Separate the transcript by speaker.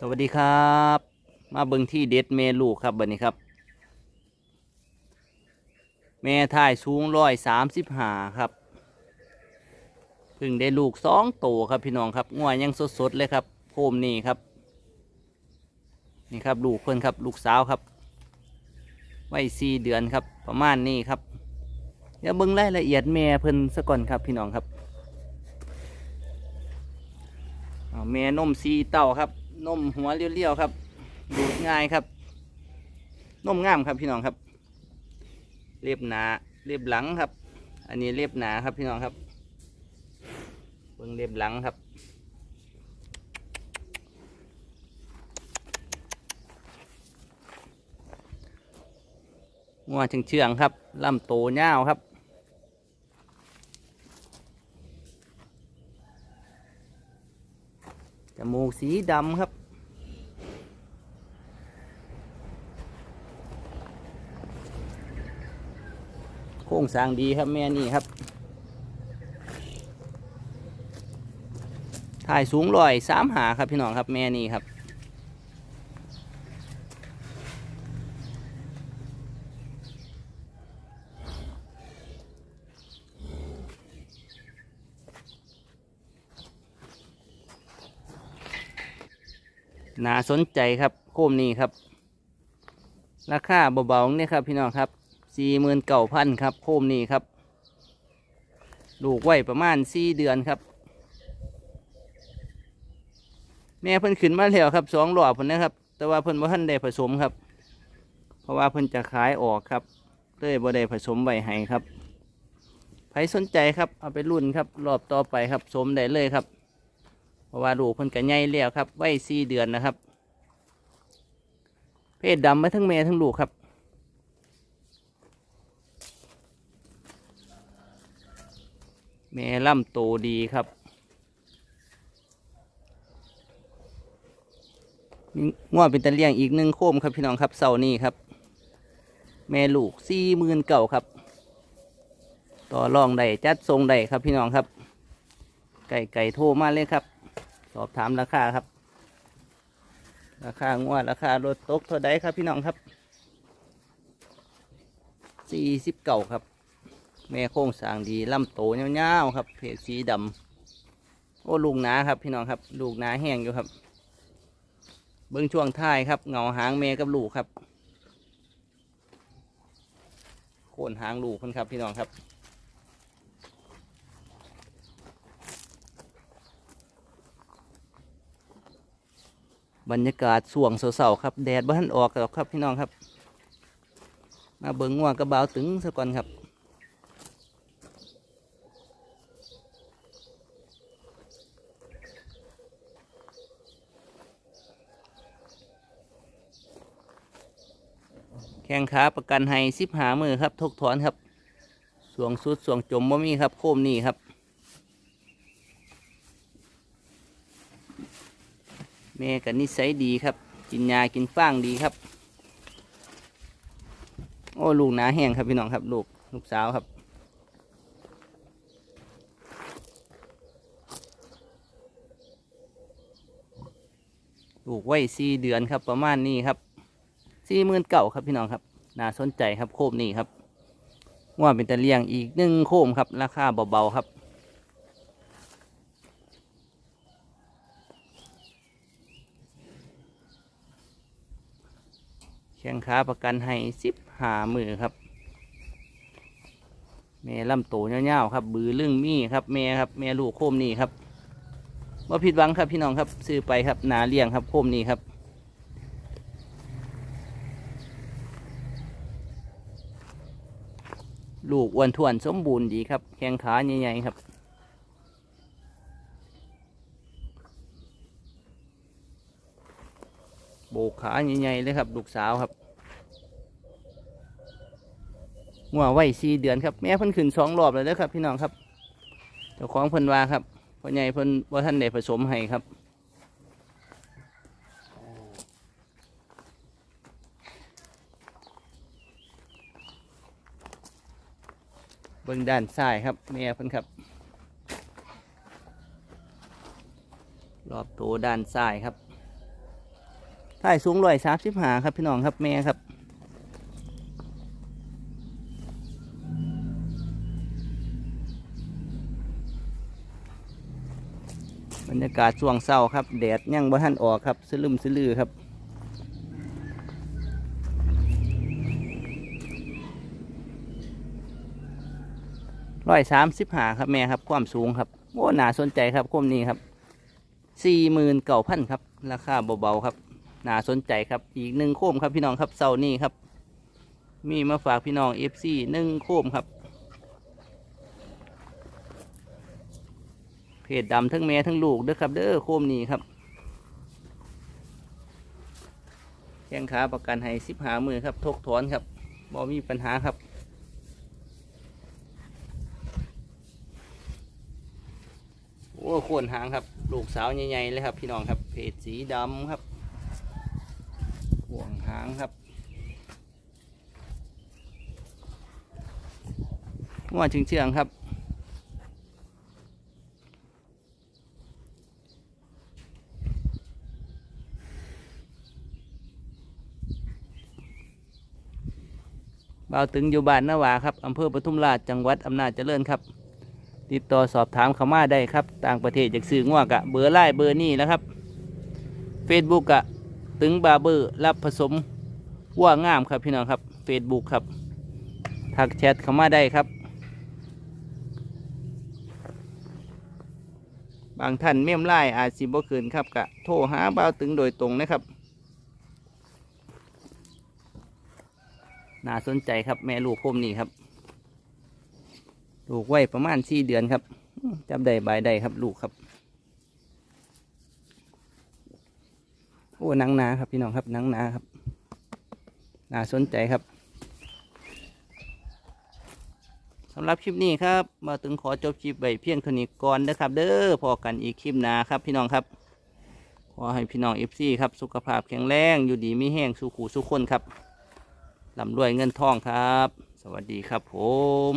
Speaker 1: สวัสดีครับ มาเบิ่งที่เด็ดเมลูกครับบัดนี้ครับ แม่ถ่ายสูงร้อยสามสิบห้าครับเพิ่งได้ลูกสองโตวครับพี่น้องครับง่วยังสดๆเลยครับโคมนี่ครับ นี่ครับลูกเพิ่นครับ ลูกสาวครับไว้สี่เดือนครับ ประมาณนี้ครับเดี๋ยวเบิ่งรายละเอียดแม่เพิ่นซะก่อนครับพี่น้องครับแม่นมสีเต้าครับ นมหัวเรียวๆครับ ดูดง่ายครับ นมงามครับพี่น้องครับ เรียบหนาเรียบหลังครับ อันนี้เรียบหนาครับพี่น้องครับเบิ่งเรียบหลังครับงัวเชื่องๆครับลำโตเง่าครับ จมูกสีดำครับ โค้งสร้างดีครับแม่นี่ครับถ่ายสูงลอยสามหาครับพี่น้องครับแม่นี่ครับ น่าสนใจครับโคมนี้ครับ ราคาเบาๆเนี่ยครับ พี่น้องครับสี่หมื่นเก้าพันครับ โคมนี้ครับ ลูกไว้ประมาณสี่เดือนครับ แม่เพิ่นขึ้นมาแล้วครับสองหลอเพิ่นนะครับ แต่ว่าเพิ่นบ่ทันได้ผสมครับ เพราะว่าเพิ่นจะขายออกครับเลยบ่ได้ผสมไว้ให้ครับใครสนใจครับ เอาไปรุ่นครับ รอบต่อไปครับ สมได้เลยครับ เพราะว่าลูกเพิ่นก็ใหญ่แล้วครับไว้สี่เดือนนะครับ เพศดำมาทั้งแม่ทั้งลูกครับ แม่ล่ำโตดีครับมีง้อเป็นตะเลียงอีกหนึ่งโคมครับพี่น้องครับเสาร์นี้ครับ แม่ลูกสี่หมื่นเก่าครับ ต่อรองได้จัดทรงได้ครับพี่น้องครับ ไก่ไก่โทรมาเลยครับ อบถามราคาครับ ราคางวดราคารถตกเท่าใดครับพี่น้องครับสี่สิบเก่าครับ แม่โค้งสร้างดีลำโตเงาวๆครับ เพศสีดำโอ้ลูกหนาครับพี่น้องครับ ลูกหนาแห้งอยู่ครับ เบิ้องช่วงท้ายครับเงาหางแม่กับลูกครับโคนหางลูกคนครับพี่น้องครับ บรรยากาศส่วงเสาๆครับ แดดบ้านออกหรอกครับพี่น้องครับ มาเบิ้งง่วงกระเบาตึงซะก่อนครับแข้งขาประกันให้สิบหามือครับทกถอนครับ สวงสุดสวงจมบ่มีครับ โคมนี่ครับ แม่กับนิสัยดีครับ กินยากินฟางดีครับ โอ้ลูกหนาแห้งครับพี่น้องครับ ลูกลูกสาวครับ ลูกไว้สี่เดือนครับประมาณนี้ครับสี่หมื่นเก่าครับพี่น้องครับน่าสนใจครับโคมนี่ครับว่าเป็นตะเลียงอีกหนึ่งโคมครับ ราคาเบาๆครับ ข้งขาประกันให้สิบหามือครับแม่ลำโตเงี้ยวๆครับ บือลึ่งมี่ครับแม่ครับแม่ลูกโคมนี่ครับว่าผิดหวังครับพี่น้องครับซื้อไปครับหนาเลี้ยงครับโคมนี่ครับลูกอ้วนท้วนสมบูรณ์ดีครับ แข้งขาใหญ่ๆครับ บกขาใหญ่ๆเลยครับ ลูกสาวครับงัวไว้สี่เดือนครับ แม่เพิ่นขึ้นสองรอบแล้วเด้อครับ พี่น้องครับเจ้าของเพิ่นว่าครับพ่อใหญ่เพิ่นว่าท่านได้ผสมให้ครับเบื้องด้านซ้ายครับ แม่เพิ่นครับ รอบตัวด้านซ้ายครับ ถ่ายสูงร้อยสามสิบห้าครับพี่น้องครับแม่ครับบรรยากาศช่วงเช้าครับ แดดยังบ่ทันออกครับสลึมสลือครับ ร้อยสามสิบหาครับแม่ครับ ความสูงครับ โอ้น่าสนใจครับคมนี้ครับ สี่หมื่นเก้าพันครับ ราคาเบาๆครับ น่าสนใจครับอีกหนึ่งโคมครับพี่น้องครับเสาร์นี้ครับ มีมาฝากพี่น้องเอฟซีหนึ่งโคมครับ เพจดำทั้งแม่ทั้งลูกเด้อครับเด้อโคมนี้ครับแข้งขาประกันให้สิบหามือครับทกถอนครับบ่มีปัญหาครับโอ้โคนหางครับ ลูกสาวใหญ่ๆเลยครับ พี่น้องครับเพจสีดำครับ หางครับง้อเชื่องๆครับบ่าวตึงอยู่บ้านนาวาครับอำเภอปทุมราชจังหวัดอำนาจเจริญครับ ติดต่อสอบถามเขามาได้ครับ ต่างประเทศจากซื้อง่วกะเบอร์ไล่เบอร์นี่แล้วครับ Facebook กะ ตึงบาเบอร์รับผสมวัวงามครับพี่น้องครับ Facebook ครับทักแชทเข้ามาได้ครับ บางท่านเมมไล่อาจสิบ่คืนครับกะโทรหาบ่าวตึงโดยตรงนะครับน่าสนใจครับแม่ลูกพมนี่ครับลูกไว้ประมาณสี่เดือนครับจับได้บายได้ครับลูกครับ อ้นังนาครับพี่น้องครับนังนาครับน่าสนใจครับสำหรับคลิปนี้ครับ มาถึงขอจบคลิปไว้เพียงเท่านี้ก่อนนะครับ เด้อพอกันอีกคลิปหน้าครับพี่น้องครับ ขอให้พี่น้องเอฟซีครับ สุขภาพแข็งแรงอยู่ดีไม่แห้งสู้ขู่สู้คนครับลำรวยเงินทองครับ สวัสดีครับผม